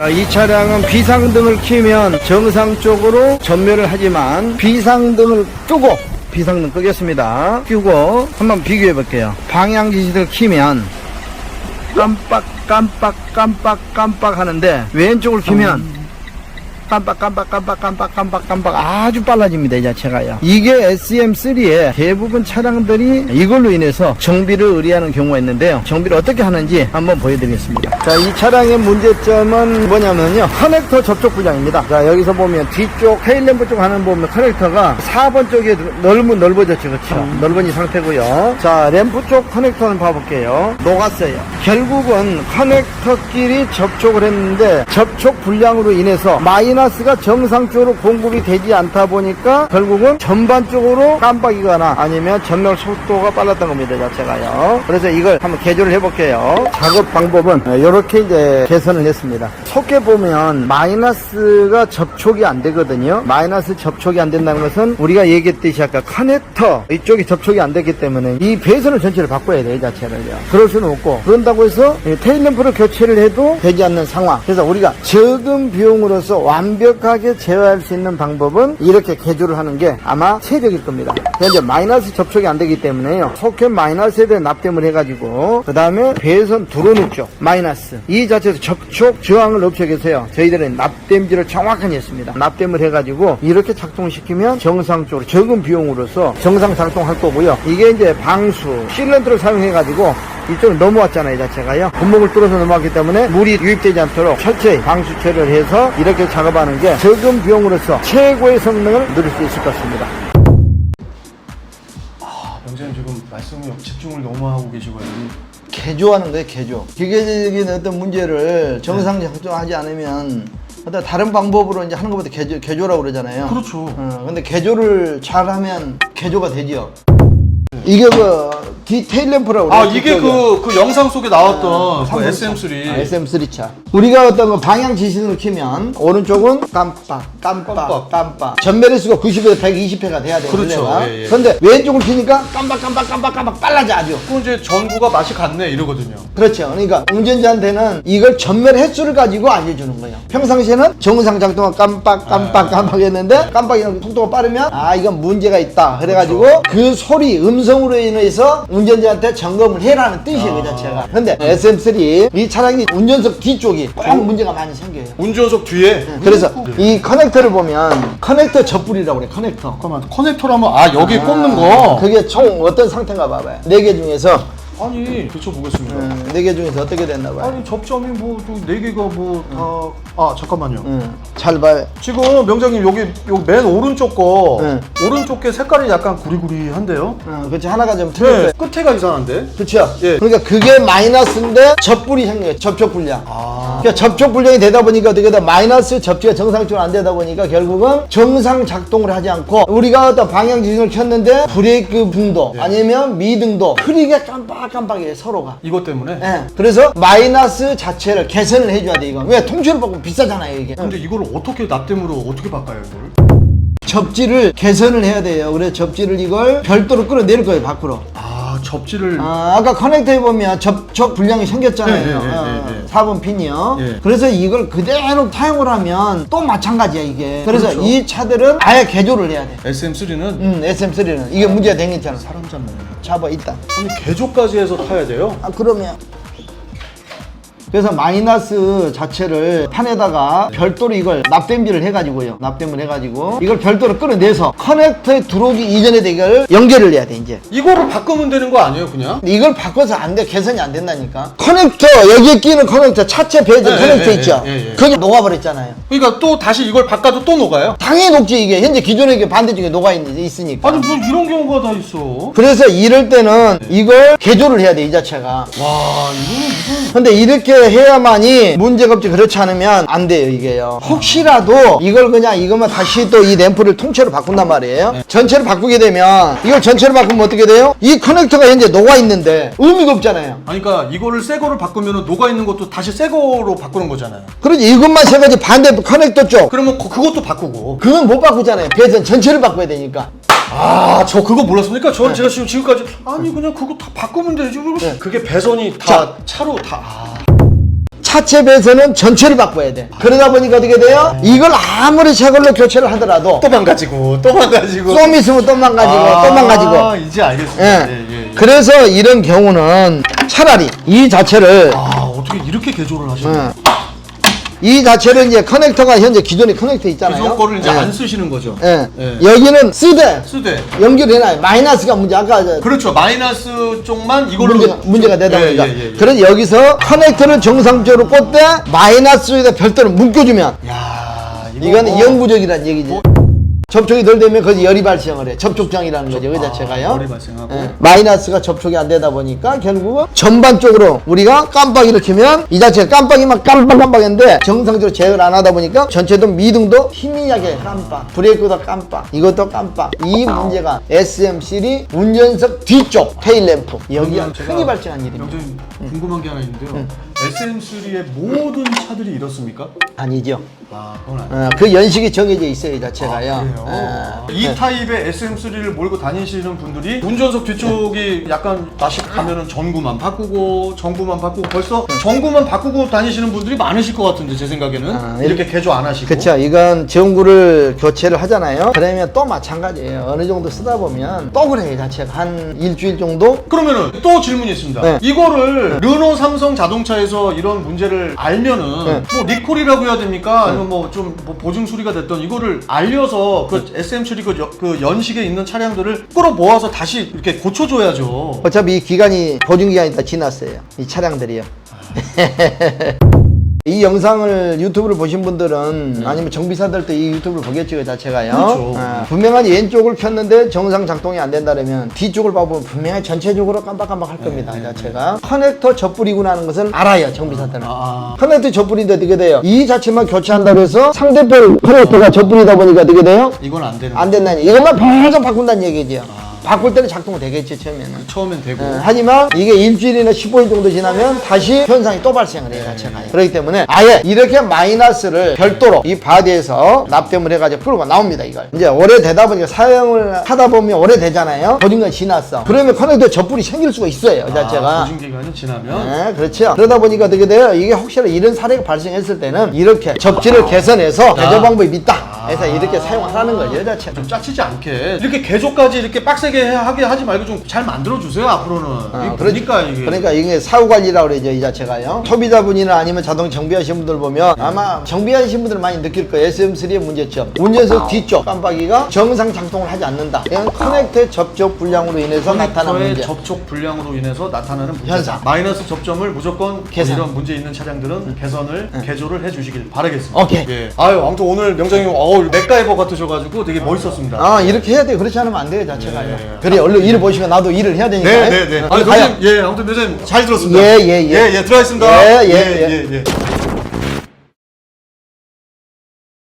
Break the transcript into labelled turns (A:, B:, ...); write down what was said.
A: 자, 이 차량은 비상등을 켜면 정상적으로 전멸을 하지만 비상등을 끄고 비상등 끄겠습니다. 끄고 한번 비교해 볼게요. 방향 지시를 켜면 깜빡 깜빡 깜빡 깜빡 하는데 왼쪽을 켜면 깜빡 깜빡 깜빡 깜빡 깜빡 깜빡 아주 빨라집니다 이 자체가요. 이게 SM3의 대부분 차량들이 이걸로 인해서 정비를 의뢰하는 경우가 있는데요. 정비를 어떻게 하는지 한번 보여드리겠습니다. 자 이 차량의 문제점은 뭐냐면요. 커넥터 접촉 불량입니다. 자 여기서 보면 뒤쪽 테일램프 쪽 하는 보면 커넥터가 4번 쪽에 넓은 넓어졌죠. 그렇죠? 넓은 이 상태고요. 자 램프 쪽 커넥터는 봐볼게요. 녹았어요. 결국은 커넥터끼리 접촉을 했는데 접촉 불량으로 인해서 마이너 스가 정상적으로 공급이 되지 않다 보니까 결국은 전반적으로 깜빡이거나 아니면 전멸 속도가 빨랐던 겁니다 자체가요. 그래서 이걸 한번 개조를 해볼게요. 작업 방법은 이렇게 이제 개선을 했습니다. 속에 보면 마이너스가 접촉이 안 되거든요. 마이너스 접촉이 안 된다는 것은 우리가 얘기했듯이 아까 커넥터 이쪽이 접촉이 안 됐기 때문에 이 배선을 전체를 바꿔야 돼요 이 자체를요. 그럴 수는 없고. 그런다고 해서 이 테일램프를 교체를 해도 되지 않는 상황. 그래서 우리가 적은 비용으로서 완 벽하게 제어할 수 있는 방법은 이렇게 개조를 하는 게 아마 최적일 겁니다. 현재 마이너스 접촉이 안 되기 때문에요. 소켓 마이너스에 대한 납땜을 해가지고 그 다음에 배선 들어오는 쪽 마이너스. 이 자체에서 접촉 저항을 없애기 위해서요. 저희들은 납땜질을 정확하게 했습니다. 납땜을 해가지고 이렇게 작동시키면 정상적으로 적은 비용으로서 정상 작동할 거고요. 이게 이제 방수 실런트를 사용해가지고 이쪽으로 넘어왔잖아요, 이 자체가요. 구멍을 뚫어서 넘어왔기 때문에 물이 유입되지 않도록 철저히 방수 처리를 해서 이렇게 작업하는 게 적은 비용으로서 최고의 성능을 누릴 수 있을 것 같습니다.
B: 명장님 지금 말씀에 집중을 너무 하고 계시거든요.
A: 개조하는 거예요, 개조. 기계적인 어떤 문제를 정상 작동하지 않으면 어떤 다른 방법으로 이제 하는 것보다 개조, 개조라고 그러잖아요.
B: 그렇죠.
A: 어, 근데 개조를 잘 하면 개조가 되지요. 이게 그 디테일 램프라고
B: 아
A: 그래요,
B: 이게
A: 뒤쪽에.
B: 그, 그 영상 속에 나왔던 그
A: 삼성차.
B: SM3
A: 아, SM3 차. 우리가 어떤 거 방향 지시등을 켜면 오른쪽은 깜빡, 깜빡,
B: 깜빡.
A: 깜빡. 전멸의 수가 90에서 120회가 돼야 돼요.
B: 그렇죠.
A: 원래가.
B: 예, 예.
A: 그런데 왼쪽을 켜니까 깜빡, 깜빡, 깜빡, 깜빡 빨라져 아주.
B: 그 이제 전구가 맛이 갔네 이러거든요.
A: 그렇죠. 그러니까 운전자한테는 이걸 전멸 횟수를 가지고 알려주는 거예요. 평상시에는 정상 작동은 깜빡, 깜빡, 깜빡 했는데 깜빡이는 속도가 빠르면 아, 이건 문제가 있다. 그래가지고 그 소리, 음성으로 인해서 운전자한테 점검을 해라는 뜻이에요. 그 자체가. 근데 SM3 이 차량이 운전석 뒤쪽이 꼭 문제가 많이 생겨요.
B: 운전석 뒤에
A: 그래서 이 커넥터를 보면 커넥터 접불이라고 그래, 커넥터.
B: 잠깐만 커넥터라면 아 여기 꼽는 거
A: 그게 총 어떤 상태인가 봐봐요. 네 개 중에서,
B: 아니 그쵸 보겠습니다.
A: 네 개 중에서 어떻게 됐나 봐요.
B: 아니 접점이 뭐네 개가 뭐 다아 잠깐만요.
A: 음, 잘 봐요.
B: 지금 명장님 여기 요맨 오른쪽 거
A: 네.
B: 오른쪽 게 색깔이 약간 구리구리한데요.
A: 어, 그렇지 하나가 좀 틀렸어요.
B: 네 끝에가 이상한데.
A: 그렇죠.
B: 예.
A: 그러니까 그게 마이너스인데 접불이 생겨요. 접촉 불량.
B: 아
A: 그러니까 접촉 불량이 되다 보니까 어떻게 돼 마이너스 접지가 정상적으로 안 되다 보니까 결국은 정상 작동을 하지 않고 우리가 어떤 방향 지시를 켰는데 브레이크 붕도
B: 예.
A: 아니면 미등도 흐리게 깜빡깜빡해요 서로가.
B: 이것 때문에.
A: 예. 그래서 마이너스 자체를 개선을 해줘야 돼 이거. 왜 통째로 받고 비싸잖아요 이게.
B: 근데 이걸 어떻게 납땜으로 어떻게 바꿔요 이걸?
A: 접지를 개선을 해야 돼요. 그래서 접지를 이걸 별도로 끌어낼 거예요 밖으로.
B: 아 접지를
A: 아, 아까 커넥터에 보면 접촉 불량이 생겼잖아요.
B: 네, 네, 네,
A: 어,
B: 네, 네.
A: 4번 핀이요.
B: 예.
A: 그래서 이걸 그대로 타용을 하면 또 마찬가지야, 이게. 그래서
B: 그렇죠.
A: 이 차들은 아예 개조를 해야 돼.
B: SM3는
A: 음, SM3는. 이게 문제가 생겼잖아.
B: 사람 잡는 거.
A: 잡아, 있다.
B: 아니 개조까지 해서 타야 돼요?
A: 아, 그러면. 그래서 마이너스 자체를 판에다가 별도로 이걸 납땜질을 해가지고요. 납땜을 해가지고 이걸 별도로 끌어내서 커넥터에 들어오기 이전에 이걸 연결을 해야 돼, 이제.
B: 이거를 바꾸면 되는 거 아니에요 그냥?
A: 이걸 바꿔서 안 돼. 개선이 안 된다니까. 커넥터, 여기에 끼는 커넥터, 차체 배전
B: 예,
A: 커넥터
B: 예,
A: 있죠?
B: 예, 예, 예.
A: 그게 녹아버렸잖아요.
B: 그러니까 또 다시 이걸 바꿔도 또 녹아요?
A: 당연히 녹지, 이게. 현재 기존에 이게 반대쪽에 녹아있으니까.
B: 아니 뭐 이런 경우가 다 있어
A: 그래서 이럴 때는 이걸 개조를 해야 돼, 이 자체가.
B: 와 이거는 무슨
A: 근데 이렇게 해야만이 문제가 없지. 그렇지 않으면 안 돼요 이게요. 혹시라도 이걸 그냥 이거만 다시 또 이 램프를 통째로 바꾼단 말이에요. 전체를 바꾸게 되면 이걸 전체로 바꾸면 어떻게 돼요? 이 커넥터가 현재 녹아 있는데 의미가 없잖아요.
B: 아니 그러니까 이거를 새 거를 바꾸면 녹아 있는 것도 다시 새 거로 바꾸는 거잖아요.
A: 그러지 이것만 세 가지 반대 커넥터 쪽.
B: 그러면 그, 그것도 바꾸고.
A: 그건 못 바꾸잖아요. 배선 전체를 바꿔야 되니까.
B: 아 저 그거 몰랐습니까? 저는 제가 지금 지금까지 아니 그냥 그거 다 바꾸면 되지. 그게 배선이 다 차로 다 아.
A: 차체 배선은 전체를 바꿔야 돼. 그러다 보니까 어떻게 돼요? 이걸 아무리 새 걸로 교체를 하더라도
B: 또 망가지고 또 망가지고.
A: 좀 있으면 또 망가지고
B: 아,
A: 또 망가지고.
B: 이제 알겠습니다.
A: 예.
B: 예, 예, 예.
A: 그래서 이런 경우는 차라리 이 자체를
B: 아 어떻게 이렇게 개조를 하셨나요?
A: 어, 이 자체를 이제 커넥터가 현재 기존에 커넥터 있잖아요.
B: 기존 거를 이제
A: 예.
B: 안 쓰시는 거죠?
A: 예.
B: 예.
A: 여기는 쓰되
B: 쓰되.
A: 연결해놔요. 마이너스가 문제. 아까 저
B: 그렇죠. 마이너스 쪽만 이걸로
A: 문제가, 문제가 되다
B: 예,
A: 보니까.
B: 예, 예, 예.
A: 그래서 여기서 커넥터를 정상적으로 꽂되 마이너스에다 별도로 묶어주면
B: 야, 이거
A: 이거는
B: 뭐-
A: 영구적이라는 얘기죠. 접촉이 덜 되면 거기 열이 발생을 해. 접촉장이라는 거죠. 그
B: 아,
A: 자체가요.
B: 열이 발생하고.
A: 예. 마이너스가 접촉이 안 되다 보니까 결국은 전반적으로 우리가 깜빡이를 켜면 이 자체가 깜빡이만 깜빡깜빡인데 정상적으로 제어를 안 하다 보니까 전체도 미등도 희미하게 깜빡, 브레이크도 깜빡, 이것도 깜빡. 이 문제가 SM3 운전석 뒤쪽 테일램프 여기가 흔히 발생한 일입니다.
B: 명장님 궁금한 게 하나 있는데요. SM3의 모든 차들이 이렇습니까?
A: 아니죠.
B: 아, 그건 아니에요.
A: 어, 그 연식이 정해져 있어요, 이 자체가요.
B: 아, 그래요?
A: 예.
B: 이 타입의 SM3를 몰고 다니시는 분들이 운전석 뒤쪽이 약간 맛이 가면은 전구만 바꾸고 전구만 바꾸고 벌써 전구만 바꾸고 다니시는 분들이 많으실 것 같은데 제 생각에는
A: 아,
B: 이렇게 개조 안 하시고
A: 그렇죠. 이건 전구를 교체를 하잖아요. 그러면 또 마찬가지예요. 어느 정도 쓰다 보면 또 그래요, 이 자체가 한 일주일 정도.
B: 그러면은 또 질문이 있습니다.
A: 네.
B: 이거를 르노 삼성 자동차에서 이런 문제를 알면은
A: 네.
B: 뭐 리콜이라고 해야 됩니까? 아니면 뭐좀 보증 수리가 됐던 이거를 알려서 그
A: 네.
B: SM3 그, 여- 그 연식에 있는 차량들을 끌어 모아서 다시 이렇게 고쳐줘야죠.
A: 어차피 이 기간이 보증 기간이 다 지났어요. 이 차량들이요. 이 영상을 유튜브를 보신 분들은 아니면 정비사들도 이 유튜브를 보겠죠, 그 자체가요.
B: 그렇죠.
A: 아, 분명하게 왼쪽을 켰는데 정상 작동이 안 된다면 뒤쪽을 봐보면 분명히 전체적으로 깜빡깜빡 할 겁니다, 그 자체가. 커넥터 접불이구나 하는 것을 알아요, 정비사들은.
B: 아,
A: 커넥터 접불인데 어떻게 돼요? 이 자체만 교체한다고 해서 상대편 커넥터가 접불이다 보니까 어떻게 돼요?
B: 이건 안 되는
A: 안 된다니. 이것만 계속 바꾼다는 얘기죠. 바꿀 때는 작동 되겠지, 처음에는.
B: 처음엔 되고
A: 어, 하지만 이게 일주일이나 15일 정도 지나면 다시 현상이 또 발생을 해요, 자체가. 그렇기 때문에 아예 이렇게 마이너스를 별도로 이 바디에서 납땜을 해가지고 프로가 나옵니다, 이걸. 이제 오래되다 보니까 사용을 하다 보면 오래되잖아요. 보증간 지났어. 그러면 커넥터 접불이 생길 수가 있어요, 이 자체가.
B: 아, 보증 기간이 지나면
A: 네, 그렇죠. 그러다 보니까 어떻게 돼요? 이게 혹시나 이런 사례가 발생했을 때는 이렇게 접지를 개선해서 개조 방법이 있다. 해서 이렇게 거죠, 이 자체가.
B: 좀 짜치지 않게 이렇게 개조까지 이렇게 빡세게 해- 하게 하지 말고 좀 잘 만들어 주세요 앞으로는.
A: 어,
B: 이게 그러니까 이게
A: 그러니까 이게 사후 관리라고 그러죠 이 자체가요. 소비자분이나 아니면 자동 정비하신 분들 보면 아마 정비하신 분들 많이 느낄 거예요. SM3의 문제점. 운전석 뒤쪽 깜빡이가 정상 작동을 하지 않는다. 이건 커넥터 접촉 불량으로 인해서 나타난
B: 커넥터의
A: 문제.
B: 접촉 불량으로 인해서 나타나는 문제.
A: 현상.
B: 마이너스 접점을 무조건
A: 개선.
B: 이런 문제 있는 차량들은 개선을 개조를 해주시길 바라겠습니다.
A: 오케이.
B: 예. 아유 아무튼 오늘 명장님 어우 맥가이버 같으셔가지고 되게 멋있었습니다.
A: 아 이렇게 해야 돼. 그렇지 않으면 안 돼요 자체가요.
B: 네.
A: 그래 얼른 일을 보시면 나도 일을 해야 되니까.
B: 네네네.
A: 어,
B: 아니
A: 가요.
B: 명장님 예 아무튼 명장님 잘 들었습니다.
A: 예, 예, 예.
B: 예, 예 들어가겠습니다.
A: 예, 예,
B: 예, 예.